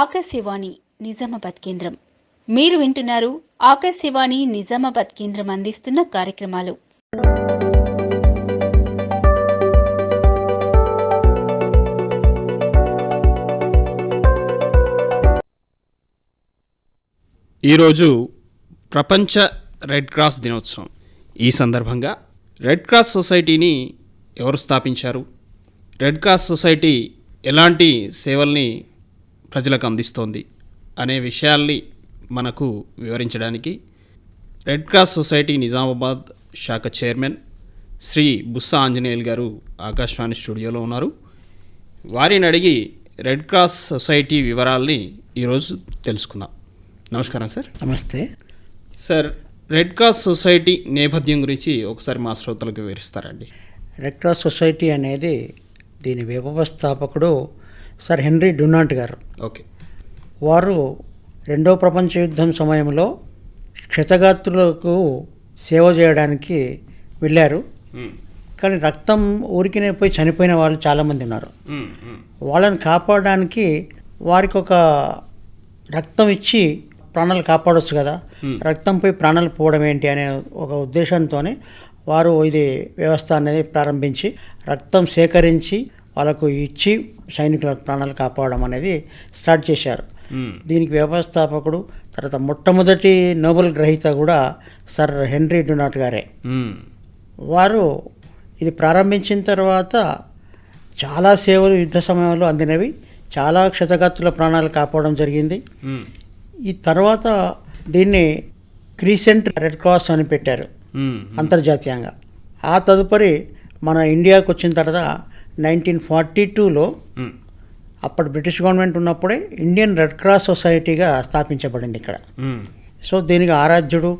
ఆకాశవాణి నిజామాబాద్ కేంద్రం. మీరు వింటున్నారు ఆకాశవాణి నిజామాబాద్ కేంద్రం అందిస్తున్న కార్యక్రమాలు. ఈరోజు ప్రపంచ రెడ్ క్రాస్ దినోత్సవం. ఈ సందర్భంగా రెడ్ క్రాస్ సొసైటీని ఎవరు స్థాపించారు? రెడ్ క్రాస్ సొసైటీ ఎలాంటి సేవల్ని ప్రజలకు అందిస్తోంది అనే విషయాల్ని మనకు వివరించడానికి రెడ్ క్రాస్ సొసైటీ నిజామాబాద్ శాఖ చైర్మన్ శ్రీ బుస్సా ఆంజనేయులు గారు ఆకాశవాణి స్టూడియోలో ఉన్నారు. వారిని అడిగి రెడ్ క్రాస్ సొసైటీ వివరాల్ని ఈరోజు తెలుసుకుందాం. నమస్కారం సార్. నమస్తే. సార్ రెడ్ క్రాస్ సొసైటీ నేపథ్యం గురించి ఒకసారి మా శ్రోతలకు వివరిస్తారండి రెడ్ క్రాస్ సొసైటీ అనేది దీని వ్యవస్థాపకుడు సర్ హెన్రీ డునాంట్ గారు. ఓకే. వారు రెండో ప్రపంచ యుద్ధం సమయంలో క్షతగాత్రులకు సేవ చేయడానికి వెళ్ళారు. కానీ రక్తం ఊరికినే పోయి చనిపోయిన వాళ్ళు చాలామంది ఉన్నారు. వాళ్ళని కాపాడడానికి వారికి ఒక రక్తం ఇచ్చి ప్రాణాలు కాపాడొచ్చు కదా. రక్తం పోయి ప్రాణాలు పోవడం ఏంటి అనే ఒక ఉద్దేశంతోనే వారు ఇది వ్యవస్థ అనేది ప్రారంభించి రక్తం సేకరించి వాళ్ళకు ఇచ్చి సైనికుల ప్రాణాలు కాపాడడం అనేది స్టార్ట్ చేశారు. దీనికి వ్యవస్థాపకుడు తర్వాత మొట్టమొదటి నోబెల్ గ్రహీత కూడా సర్ హెన్రీ డునాట్ గారే. వారు ఇది ప్రారంభించిన తర్వాత చాలా సేవలు యుద్ధ సమయంలో అందినవి. చాలా క్షతగాత్రుల ప్రాణాలు కాపాడడం జరిగింది. ఈ తర్వాత దీన్ని క్రీసెంట్ రెడ్ క్రాస్ అని పెట్టారు అంతర్జాతీయంగా. ఆ తదుపరి మన ఇండియాకు వచ్చిన తర్వాత నైన్టీన్ ఫార్టీ టూలో అప్పటి బ్రిటిష్ గవర్నమెంట్ ఉన్నప్పుడే ఇండియన్ రెడ్ క్రాస్ సొసైటీగా స్థాపించబడింది ఇక్కడ. సో దీనికి ఆరాధ్యుడు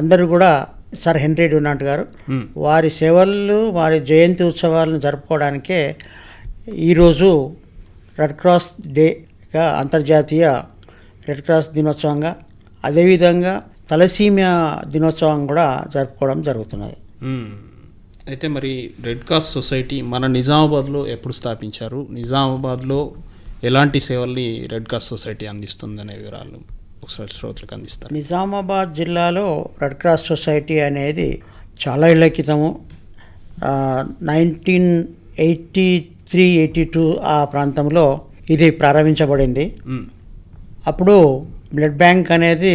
అందరూ కూడా సర్ హెన్రీ డొనాల్డ్ గారు. వారి సేవలు వారి జయంతి ఉత్సవాలను జరుపుకోవడానికే ఈరోజు రెడ్ క్రాస్ డేగా అంతర్జాతీయ రెడ్ క్రాస్ దినోత్సవంగా అదేవిధంగా తలసీమియా దినోత్సవం కూడా జరుపుకోవడం జరుగుతున్నది. అయితే మరి రెడ్ క్రాస్ సొసైటీ మన నిజామాబాద్లో ఎప్పుడు స్థాపించారు నిజామాబాద్లో ఎలాంటి సేవల్ని రెడ్ క్రాస్ సొసైటీ అందిస్తుందనే వివరాలు ఒకసారి శ్రోతలకు అందిస్తారు నిజామాబాద్ జిల్లాలో రెడ్ క్రాస్ సొసైటీ అనేది చాలా ఏళ్ళ క్రితము nineteen eighty three eighty two ఆ ప్రాంతంలో ఇది ప్రారంభించబడింది. అప్పుడు బ్లడ్ బ్యాంక్ అనేది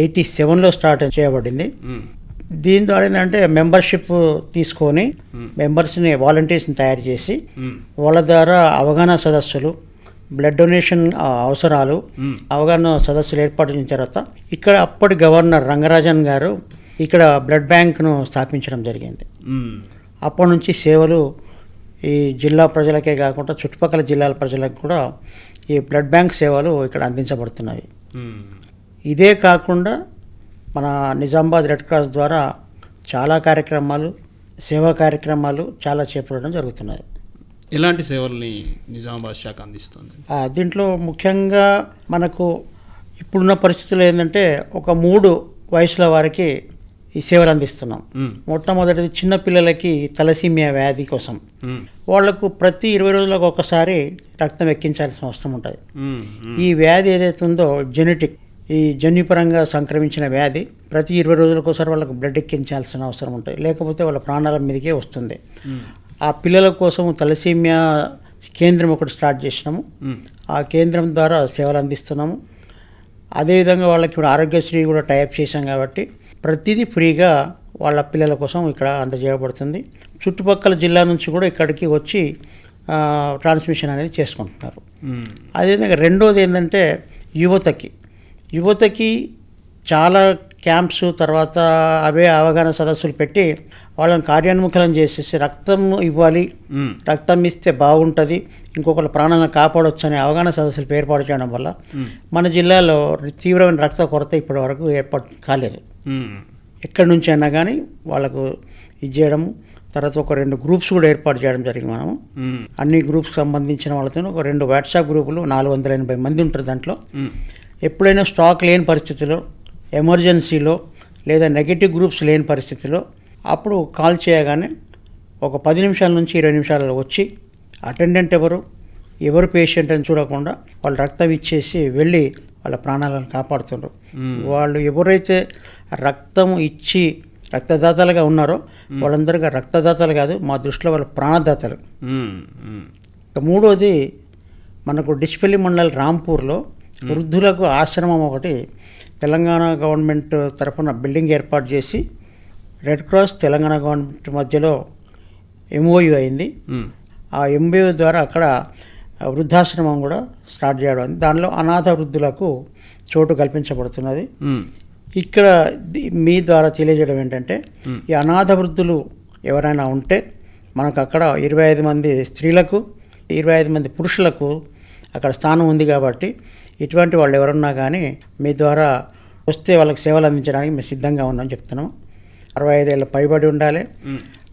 ఎయిటీ సెవెన్లో స్టార్ట్ చేయబడింది. దీని ద్వారా ఏంటంటే మెంబర్షిప్ తీసుకొని మెంబర్స్ని వాలంటీర్స్ని తయారు చేసి మ్మ్. వాళ్ళ ద్వారా అవగాహన సదస్సులు బ్లడ్ డొనేషన్ అవసరాలు మ్మ్. అవగాహన సదస్సులు ఏర్పాటు చేసిన తర్వాత ఇక్కడ అప్పటి గవర్నర్ రంగరాజన్ గారు ఇక్కడ బ్లడ్ బ్యాంక్ను స్థాపించడం జరిగింది. అప్పటి నుంచి సేవలు ఈ జిల్లా ప్రజలకే కాకుండా చుట్టుపక్కల జిల్లాల ప్రజలకు కూడా ఈ బ్లడ్ బ్యాంక్ సేవలు ఇక్కడ అందించబడుతున్నవి మ్మ్. ఇదే కాకుండా మన నిజామాబాద్ రెడ్ క్రాస్ ద్వారా చాలా కార్యక్రమాలు సేవా కార్యక్రమాలు చాలా చేపట్టడం జరుగుతున్నాయి ఎలాంటి సేవల్ని నిజామాబాద్ శాఖ అందిస్తుంది దీంట్లో ముఖ్యంగా మనకు ఇప్పుడున్న పరిస్థితులు ఏంటంటే ఒక మూడు వయసుల వారికి ఈ సేవలు అందిస్తున్నాం. మొట్టమొదటిది చిన్న పిల్లలకి తలసీమియా వ్యాధి కోసం. వాళ్ళకు ప్రతి ఇరవై రోజులకు ఒకసారి రక్తం ఎక్కించాల్సిన అవసరం ఉంటుంది. ఈ వ్యాధి ఏదైతే ఉందో జెనెటిక్ ఈ జన్యుపరంగా సంక్రమించిన వ్యాధి ప్రతి ఇరవై రోజులకు ఒకసారి వాళ్ళకు బ్లడ్ ఎక్కించాల్సిన అవసరం ఉంటుంది. లేకపోతే వాళ్ళ ప్రాణాల మీదకే వస్తుంది. ఆ పిల్లల కోసం తలసీమియా కేంద్రం ఒకటి స్టార్ట్ చేసినాము. ఆ కేంద్రం ద్వారా సేవలు అందిస్తున్నాము. అదేవిధంగా వాళ్ళకి ఇప్పుడు ఆరోగ్యశ్రీ కూడా టైప్ చేశాం కాబట్టి ప్రతిదీ ఫ్రీగా వాళ్ళ పిల్లల కోసం ఇక్కడ అందజేయబడుతుంది. చుట్టుపక్కల జిల్లా నుంచి కూడా ఇక్కడికి వచ్చి ట్రాన్స్మిషన్ అనేది చేసుకుంటున్నారు. అదేవిధంగా రెండోది ఏంటంటే యువతకి. యువతకి చాలా క్యాంప్స్ తర్వాత అవే అవగాహన సదస్సులు పెట్టి వాళ్ళని కార్యోన్ముఖలం చేసేసి రక్తం ఇవ్వాలి. రక్తం ఇస్తే బాగుంటుంది ఇంకొకరి ప్రాణాలను కాపాడొచ్చు అనే అవగాహన సదస్సులు ఏర్పాటు చేయడం వల్ల మన జిల్లాలో తీవ్రమైన రక్త కొరత ఇప్పటి వరకు ఏర్పాటు కాలేదు. ఎక్కడి నుంచి అయినా కానీ వాళ్ళకు ఇది చేయడము తర్వాత ఒక రెండు గ్రూప్స్ కూడా ఏర్పాటు చేయడం జరిగింది మనము. అన్ని గ్రూప్స్కి సంబంధించిన వాళ్ళతో ఒక రెండు వాట్సాప్ గ్రూపులు నాలుగు వందల ఎనభై మంది ఉంటారు దాంట్లో. ఎప్పుడైనా స్టాక్ లేని పరిస్థితిలో ఎమర్జెన్సీలో లేదా నెగటివ్ గ్రూప్స్ లేని పరిస్థితిలో అప్పుడు కాల్ చేయగానే ఒక పది నిమిషాల నుంచి ఇరవై నిమిషాలలో వచ్చి అటెండెంట్ ఎవరు ఎవరు పేషెంట్ అని చూడకుండా వాళ్ళు రక్తం ఇచ్చేసి వెళ్ళి వాళ్ళ ప్రాణాలను కాపాడుతున్నారు వాళ్ళు ఎవరైతే రక్తం ఇచ్చి రక్తదాతలుగా ఉన్నారో వాళ్ళందరికీ రక్తదాతలు కాదు మా దృష్టిలో వాళ్ళు ప్రాణదాతలు. మూడోది మనకు డిస్పల్లి మండల్ రాంపూర్లో వృద్ధులకు ఆశ్రమం ఒకటి తెలంగాణ గవర్నమెంట్ తరఫున బిల్డింగ్ ఏర్పాటు చేసి రెడ్ క్రాస్ తెలంగాణ గవర్నమెంట్ మధ్యలో ఎంఓయు అయింది. ఆ ఎంబీఓ ద్వారా అక్కడ వృద్ధాశ్రమం కూడా స్టార్ట్ చేయడం. దానిలో అనాథ వృద్ధులకు చోటు కల్పించబడుతున్నది. ఇక్కడ మీ ద్వారా తెలియజేయడం ఏంటంటే ఈ అనాథ వృద్ధులు ఎవరైనా ఉంటే మనకు అక్కడ ఇరవై ఐదు మంది స్త్రీలకు ఇరవై ఐదు మంది పురుషులకు అక్కడ స్థానం ఉంది కాబట్టి ఇటువంటి వాళ్ళు ఎవరున్నా కానీ మీ ద్వారా వస్తే వాళ్ళకి సేవలు అందించడానికి మేము సిద్ధంగా ఉన్నామని చెప్తున్నాము అరవై ఐదేళ్ళ పైబడి ఉండాలి.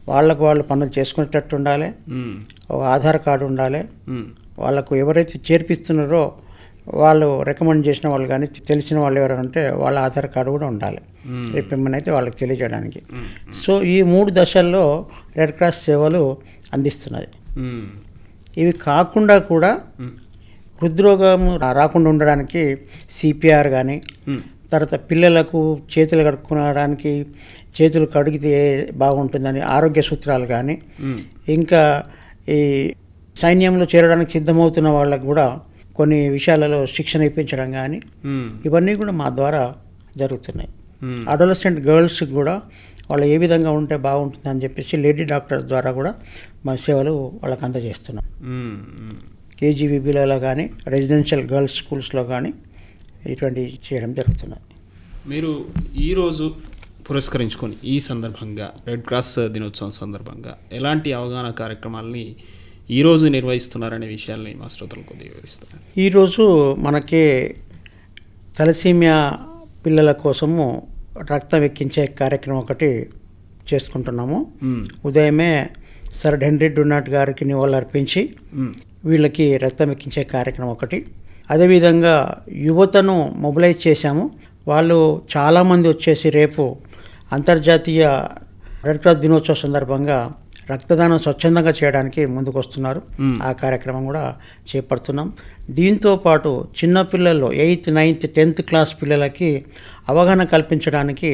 వాళ్ళకు వాళ్ళు పనులు చేసుకునేటట్టు ఉండాలి. ఒక ఆధార్ కార్డు ఉండాలి. వాళ్ళకు ఎవరైతే చేర్పిస్తున్నారో వాళ్ళు రికమెండ్ చేసిన వాళ్ళు కానీ తెలిసిన వాళ్ళు ఎవరైనా ఉంటే వాళ్ళ ఆధార్ కార్డు కూడా ఉండాలి. రేపు మిమ్మల్ని అయితే వాళ్ళకి తెలియజేయడానికి సో ఈ మూడు దశల్లో రెడ్ క్రాస్ సేవలు అందిస్తున్నది మ్మ్. ఇవి కాకుండా కూడా. హృద్రోగం రాకుండా ఉండడానికి సిపిఆర్ కానీ. తర్వాత పిల్లలకు చేతులు కడుక్కోవడానికి చేతులు కడిగితే బాగుంటుందని ఆరోగ్య సూత్రాలు కానీ. ఇంకా ఈ సైన్యంలో చేరడానికి సిద్ధమవుతున్న వాళ్ళకు కూడా కొన్ని విషయాలలో శిక్షణ ఇప్పించడం కానీ. ఇవన్నీ కూడా మా ద్వారా జరుగుతున్నాయి. అడోలసెంట్ గర్ల్స్కి కూడా వాళ్ళు ఏ విధంగా ఉంటే బాగుంటుంది అని చెప్పేసి లేడీ డాక్టర్స్ ద్వారా కూడా మా సేవలు వాళ్ళకి అందజేస్తున్నాం. కేజీబీబీలలో కానీ రెసిడెన్షియల్ గర్ల్స్ స్కూల్స్లో కానీ ఇటువంటి చేయడం జరుగుతున్నాయి మీరు ఈరోజు పురస్కరించుకొని ఈ సందర్భంగా రెడ్ క్రాస్ దినోత్సవం సందర్భంగా ఎలాంటి అవగాహన కార్యక్రమాలని ఈరోజు నిర్వహిస్తున్నారనే విషయాల్ని మా శ్రోతలు కొద్దిగా వివరిస్తారు ఈరోజు మనకి తలసీమియా పిల్లల కోసము రక్తం ఎక్కించే కార్యక్రమం ఒకటి చేసుకుంటున్నాము. ఉదయమే సర్ హెన్రీ డునాట్ గారికి నివాళులర్పించి మ్మ్. వీళ్ళకి రక్తం ఎక్కించే కార్యక్రమం ఒకటి. అదేవిధంగా యువతను మొబిలైజ్ చేశాము. వాళ్ళు చాలామంది వచ్చేసి రేపు అంతర్జాతీయ రెడ్ క్రాస్ దినోత్సవ సందర్భంగా రక్తదానం స్వచ్ఛందంగా చేయడానికి ముందుకు వస్తున్నారు. ఆ కార్యక్రమం కూడా చేపడుతున్నాం. దీంతో పాటు చిన్నపిల్లల్లో ఎయిత్ నైన్త్ టెన్త్ క్లాస్ పిల్లలకి అవగాహన కల్పించడానికి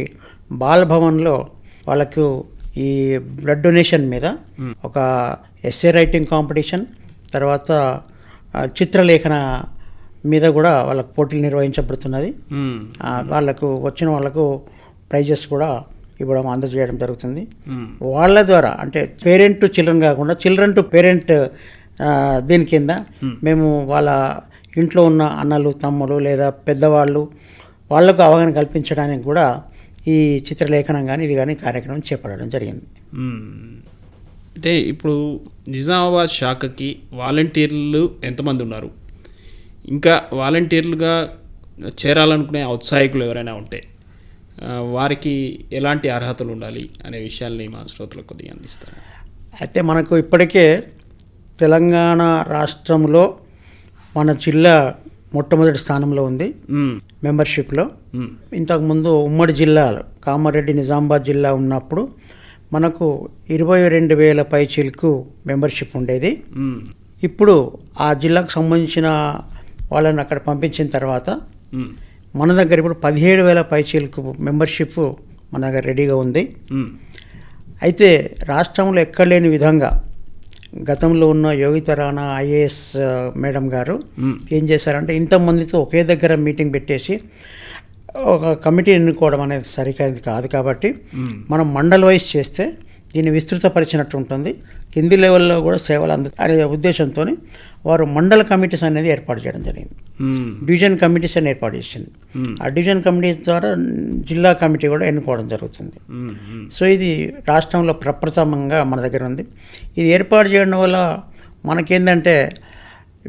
బాలభవన్లో వాళ్ళకు ఈ బ్లడ్ డొనేషన్ మీద ఒక ఎస్ఏ రైటింగ్ కాంపిటీషన్ తర్వాత చిత్రలేఖన మీద కూడా వాళ్ళకు పోటీలు నిర్వహించబడుతున్నది. వాళ్ళకు వచ్చిన వాళ్ళకు ప్రైజెస్ కూడా ఇవ్వడం అందజేయడం జరుగుతుంది. వాళ్ళ ద్వారా అంటే పేరెంట్ టు చిల్డ్రన్ కాకుండా చిల్డ్రన్ టు పేరెంట్ దీని కింద మేము. వాళ్ళ ఇంట్లో ఉన్న అన్నలు తమ్ములు లేదా పెద్దవాళ్ళు వాళ్ళకు అవగాహన కల్పించడానికి కూడా ఈ చిత్రలేఖనం కానీ ఇది కానీ కార్యక్రమం చేపట్టడం జరిగింది. అంటే ఇప్పుడు నిజామాబాద్ శాఖకి వాలంటీర్లు ఎంతమంది ఉన్నారు ఇంకా వాలంటీర్లుగా చేరాలనుకునే ఔత్సాహికులు ఎవరైనా ఉంటే వారికి ఎలాంటి అర్హతలు ఉండాలి అనే విషయాల్ని మా శ్రోతలకు కొద్దిగా అందిస్తారు అయితే మనకు ఇప్పటికే తెలంగాణ రాష్ట్రంలో మన జిల్లా మొట్టమొదటి స్థానంలో ఉంది. మెంబర్షిప్లో. ఇంతకుముందు ఉమ్మడి జిల్లాలు కామారెడ్డి నిజామాబాద్ జిల్లా ఉన్నప్పుడు మనకు ఇరవై రెండు వేల పైచీలకు మెంబర్షిప్ ఉండేది. ఇప్పుడు ఆ జిల్లాకు సంబంధించిన వాళ్ళని అక్కడ పంపించిన తర్వాత. మన దగ్గర ఇప్పుడు పదిహేడు వేల పైచీలకు మెంబర్షిప్ మన దగ్గర రెడీగా ఉంది. అయితే రాష్ట్రంలో ఎక్కడ లేని విధంగా గతంలో ఉన్న యోగిత రాణా ఐఏఎస్ మేడం గారు. ఏం చేశారంటే ఇంతమందితో ఒకే దగ్గర మీటింగ్ పెట్టేసి ఒక కమిటీ ఎన్నుకోవడం అనేది సరికాదు కాదు కాబట్టి. మనం మండల్ వైజ్ చేస్తే దీన్ని విస్తృతపరిచినట్టు ఉంటుంది కింది లెవెల్లో కూడా సేవలు అంద అనే ఉద్దేశంతో వారు మండల కమిటీస్ అనేది ఏర్పాటు చేయడం జరిగింది. డివిజన్ కమిటీస్ అని ఏర్పాటు చేసింది. ఆ డివిజన్ కమిటీస్ ద్వారా జిల్లా కమిటీ కూడా ఎన్నుకోవడం జరుగుతుంది. సో ఇది రాష్ట్రంలో ప్రప్రథమంగా మన దగ్గర ఉంది ఇది ఏర్పాటు చేయడం వల్ల మనకేందంటే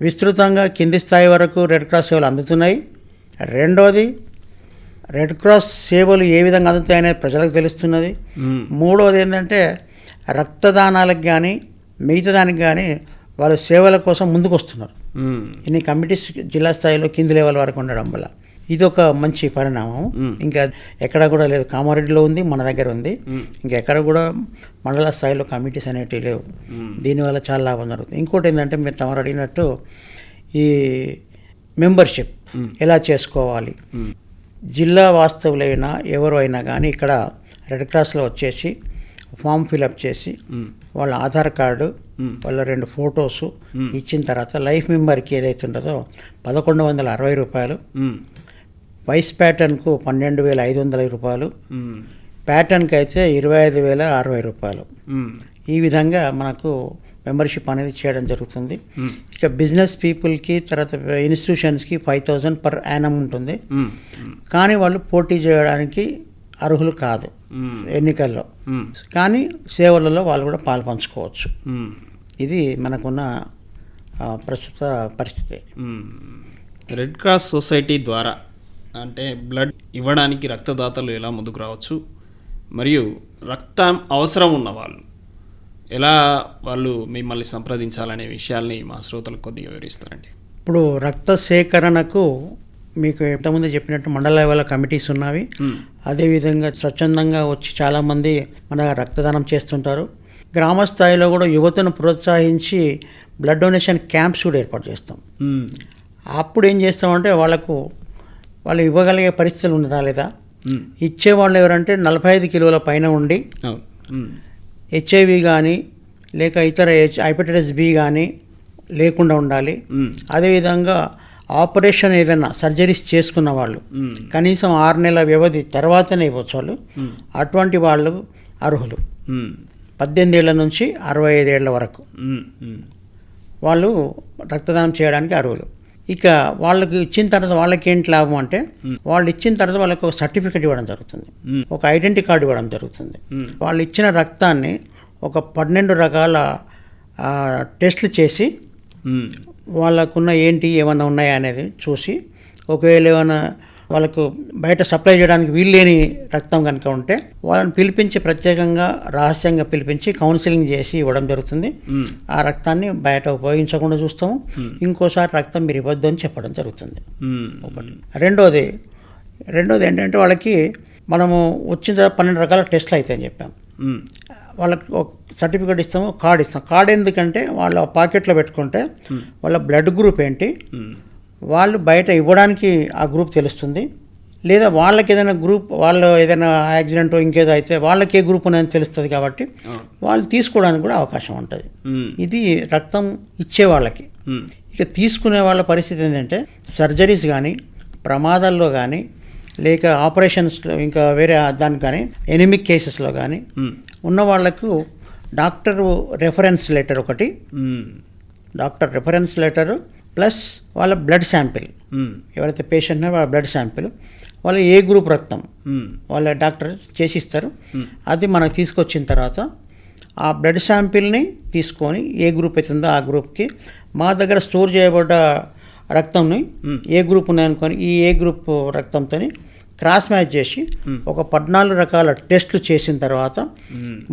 విస్తృతంగా కింది స్థాయి వరకు రెడ్ క్రాస్ సేవలు అందుతున్నాయి రెండోది రెడ్ క్రాస్ సేవలు ఏ విధంగా అందుతాయనేది ప్రజలకు తెలుస్తున్నది. మూడోది ఏంటంటే రక్తదానాలకు కానీ మిగతా దానికి కానీ వాళ్ళు సేవల కోసం ముందుకు వస్తున్నారు. ఇన్ని కమిటీస్ జిల్లా స్థాయిలో కింది లెవెల్ వరకు ఉండడం వల్ల ఇది ఒక మంచి పరిణామం. ఇంకా ఎక్కడ కూడా లేదు కామారెడ్డిలో ఉంది మన దగ్గర ఉంది. ఇంకా ఎక్కడ కూడా మండల స్థాయిలో కమిటీస్ అనేటివి లేవు. దీనివల్ల చాలా లాభం జరుగుతుంది ఇంకోటి ఏంటంటే మీరు తమరు అడిగినట్టు ఈ మెంబర్షిప్. ఎలా చేసుకోవాలి. జిల్లా వాస్తవులైనా ఎవరు అయినా కానీ ఇక్కడ రెడ్ క్రాస్లో వచ్చేసి ఫామ్ ఫిలప్ చేసి. వాళ్ళ ఆధార్ కార్డు. వాళ్ళ రెండు ఫొటోసు. ఇచ్చిన తర్వాత లైఫ్ మెంబర్కి ఏదైతే ఉంటుందో పదకొండు వందల అరవై రూపాయలు. వైస్ ప్యాటర్న్కు పన్నెండు వేల ఐదు వందల రూపాయలు. ప్యాటర్న్కి అయితే ఇరవై ఐదు వేల అరవై రూపాయలు. ఈ విధంగా మనకు మెంబర్షిప్ అనేది చేయడం జరుగుతుంది. ఇక బిజినెస్ పీపుల్కి తర్వాత ఇన్స్టిట్యూషన్స్కి ఫైవ్ థౌజండ్ పర్ యానం ఉంటుంది. కానీ వాళ్ళు పోటీ చేయడానికి అర్హులు కాదు. ఎన్నికల్లో. కానీ సేవలలో వాళ్ళు కూడా పాలు పంచుకోవచ్చు. ఇది మనకున్న ప్రస్తుత పరిస్థితి. రెడ్ క్రాస్ సొసైటీ ద్వారా అంటే బ్లడ్ ఇవ్వడానికి రక్తదాతలు ఎలా ముందుకు రావచ్చు మరియు రక్తం అవసరం ఉన్న వాళ్ళు ఎలా వాళ్ళు మిమ్మల్ని సంప్రదించాలనే విషయాల్ని మా శ్రోతలకు కొద్దిగా వివరిస్తారండి ఇప్పుడు రక్త సేకరణకు మీకు ఇంతకుముందు చెప్పినట్టు మండల లెవెల్ కమిటీస్ ఉన్నవి. అదేవిధంగా స్వచ్ఛందంగా వచ్చి చాలామంది మన రక్తదానం చేస్తుంటారు గ్రామ స్థాయిలో కూడా యువతను ప్రోత్సహించి బ్లడ్ డొనేషన్ క్యాంప్స్ కూడా ఏర్పాటు చేస్తాం. అప్పుడు ఏం చేస్తామంటే వాళ్ళకు వాళ్ళు ఇవ్వగలిగే పరిస్థితులు ఉండరా లేదా. ఇచ్చేవాళ్ళు ఎవరంటే నలభై ఐదు కిలోల పైన ఉండి. హెచ్ఐవి కానీ లేక ఇతర హెచ్ హైపటైటిస్ బి కానీ లేకుండా ఉండాలి. అదేవిధంగా ఆపరేషన్ ఏదైనా సర్జరీస్ చేసుకున్న వాళ్ళు. కనీసం ఆరు నెలల వ్యవధి తర్వాతనే ఇవ్వచ్చు వాళ్ళు. అటువంటి వాళ్ళు అర్హులు. పద్దెనిమిది ఏళ్ళ నుంచి అరవై ఐదేళ్ళ వరకు. వాళ్ళు రక్తదానం చేయడానికి అర్హులు ఇక వాళ్ళకి ఇచ్చిన తర్వాత వాళ్ళకి ఏంటి లాభం అంటే వాళ్ళు ఇచ్చిన తర్వాత వాళ్ళకి ఒక సర్టిఫికెట్ ఇవ్వడం జరుగుతుంది. ఒక ఐడెంటిటీ కార్డు ఇవ్వడం జరుగుతుంది. వాళ్ళు ఇచ్చిన రక్తాన్ని ఒక పన్నెండు రకాల టెస్టులు చేసి. వాళ్ళకున్న ఏంటి ఏమన్నా ఉన్నాయా అనేది చూసి ఒకవేళ ఏమైనా వాళ్ళకు బయట సప్లై చేయడానికి వీల్లేని రక్తం కనుక ఉంటే వాళ్ళని పిలిపించి ప్రత్యేకంగా రహస్యంగా పిలిపించి కౌన్సిలింగ్ చేసి ఇవ్వడం జరుగుతుంది. ఆ రక్తాన్ని బయట ఉపయోగించకుండా చూస్తాము. ఇంకోసారి రక్తం మీరు ఇవ్వద్దు అని చెప్పడం జరుగుతుంది. రెండోది రెండోది ఏంటంటే వాళ్ళకి మనము వచ్చిన తర్వాత పన్నెండు రకాల టెస్టులు అవుతాయని చెప్పాం. వాళ్ళకి ఒక సర్టిఫికేట్ ఇస్తాము కార్డు ఇస్తాం. కార్డు ఎందుకంటే వాళ్ళు పాకెట్లో పెట్టుకుంటే వాళ్ళ బ్లడ్ గ్రూప్ ఏంటి. వాళ్ళు బయట ఇవ్వడానికి ఆ గ్రూప్ తెలుస్తుంది లేదా వాళ్ళకి ఏదైనా గ్రూప్ వాళ్ళు ఏదైనా యాక్సిడెంట్ ఇంకేదో అయితే వాళ్ళకి ఏ గ్రూప్ అనేది తెలుస్తుంది కాబట్టి. వాళ్ళు తీసుకోవడానికి కూడా అవకాశం ఉంటుంది. ఇది రక్తం ఇచ్చే వాళ్ళకి. ఇక తీసుకునే వాళ్ళ పరిస్థితి ఏంటంటే సర్జరీస్ కానీ ప్రమాదాల్లో కానీ లేక ఆపరేషన్స్లో ఇంకా వేరే దానికి కానీ ఎనిమిక్ కేసెస్లో కానీ. ఉన్న వాళ్ళకు డాక్టర్ రెఫరెన్స్ లెటర్ ఒకటి. డాక్టర్ రెఫరెన్స్ లెటర్ ప్లస్ వాళ్ళ బ్లడ్ శాంపిల్. ఎవరైతే పేషెంట్ ఉన్నారో వాళ్ళ బ్లడ్ శాంపిల్ వాళ్ళ ఏ గ్రూప్ రక్తం. వాళ్ళ డాక్టర్ చేసిస్తారు అది మనకు తీసుకొచ్చిన తర్వాత ఆ బ్లడ్ శాంపిల్ని తీసుకొని ఏ గ్రూప్ అవుతుందో ఆ గ్రూప్కి మా దగ్గర స్టోర్ చేయబడ్డ రక్తంని ఏ గ్రూప్ ఉన్నాయనుకొని ఈ ఏ గ్రూప్ రక్తంతో క్రాస్ మ్యాచ్ చేసి ఒక పద్నాలుగు రకాల టెస్టులు చేసిన తర్వాత.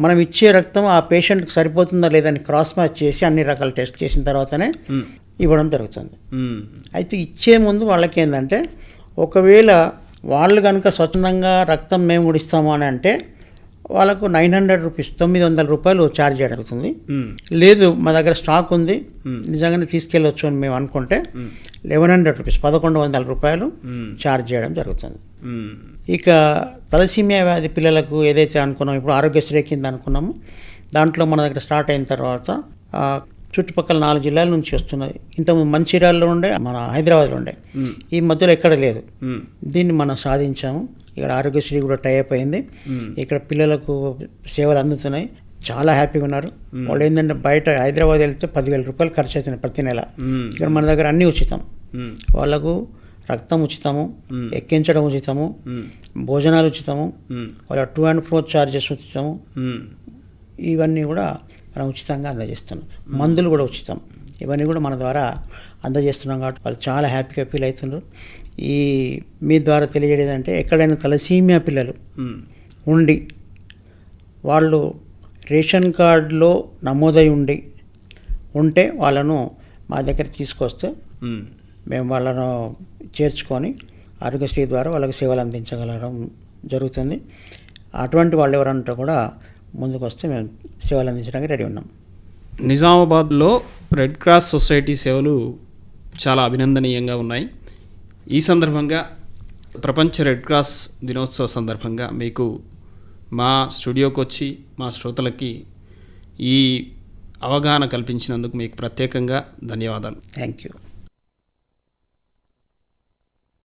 మనం ఇచ్చే రక్తం ఆ పేషెంట్కి సరిపోతుందా లేదని క్రాస్ మ్యాచ్ చేసి అన్ని రకాల టెస్ట్ చేసిన తర్వాతనే. ఇవ్వడం జరుగుతుంది. అయితే ఇచ్చే ముందు వాళ్ళకి ఏంటంటే ఒకవేళ వాళ్ళు కనుక స్వచ్ఛందంగా రక్తం మేము కూడా ఇస్తాము అని అంటే వాళ్ళకు నైన్ హండ్రెడ్ రూపీస్ తొమ్మిది వందల రూపాయలు ఛార్జ్ మ్మ్. లేదు మా దగ్గర స్టాక్ ఉంది నిజంగానే తీసుకెళ్ళొచ్చు అని మేము అనుకుంటే లెవెన్ హండ్రెడ్ రూపీస్ పదకొండు వందల రూపాయలు. ఛార్జ్ చేయడం జరుగుతుంది. ఇక తలసీమియా వ్యాధి పిల్లలకు ఏదైతే అనుకున్నామో ఇప్పుడు ఆరోగ్యశ్రీ కింద అనుకున్నామో దాంట్లో మన దగ్గర స్టార్ట్ అయిన తర్వాత చుట్టుపక్కల నాలుగు జిల్లాల నుంచి వస్తున్నది ఇంతకుముందు మంచిర్యాలలో ఉండే మన హైదరాబాద్లో ఉండే. ఈ మధ్యలో ఎక్కడ లేదు. దీన్ని మనం సాధించాము ఇక్కడ ఆరోగ్యశ్రీ కూడా టైప్ అయింది. ఇక్కడ పిల్లలకు సేవలు అందుతున్నాయి చాలా హ్యాపీగా ఉన్నారు వాళ్ళు ఏంటంటే బయట హైదరాబాద్ వెళ్తే పదివేల రూపాయలు ఖర్చు అవుతున్నాయి ప్రతి నెల. ఇక్కడ మన దగ్గర అన్నీ ఉచితం. వాళ్ళకు రక్తం ఉచితము. ఎక్కించడం ఉచితము. భోజనాలు ఉచితము. వాళ్ళ టూ అండ్ ఫ్రో చార్జెస్ ఉచితము. ఇవన్నీ కూడా మనం ఉచితంగా అందజేస్తున్నాం మందులు కూడా ఉచితం ఇవన్నీ కూడా మన ద్వారా అందజేస్తున్నాం కాబట్టి వాళ్ళు చాలా హ్యాపీగా ఫీల్ అవుతున్నారు ఈ మీ ద్వారా తెలియజేయడం అంటే ఎక్కడైనా తలసీమియా పిల్లలు. ఉండి వాళ్ళు రేషన్ కార్డులో నమోదై ఉండి ఉంటే వాళ్ళను మా దగ్గర తీసుకొస్తే మ్మ్. మేము వాళ్ళను చేర్చుకొని ఆరోగ్యశ్రీ ద్వారా వాళ్ళకి సేవలు అందించగలగడం జరుగుతుంది అటువంటి వాళ్ళు ఎవరంటే కూడా ముందుకు వస్తే మేము సేవలు అందించడానికి రెడీ ఉన్నాం. నిజామాబాద్లో రెడ్ క్రాస్ సొసైటీ సేవలు చాలా అభినందనీయంగా ఉన్నాయి. ఈ సందర్భంగా ప్రపంచ రెడ్ క్రాస్ దినోత్సవ సందర్భంగా మీకు మా స్టూడియోకి వచ్చి మా శ్రోతలకి ఈ అవగాహన కల్పించినందుకు మీకు ప్రత్యేకంగా ధన్యవాదాలు. Thank you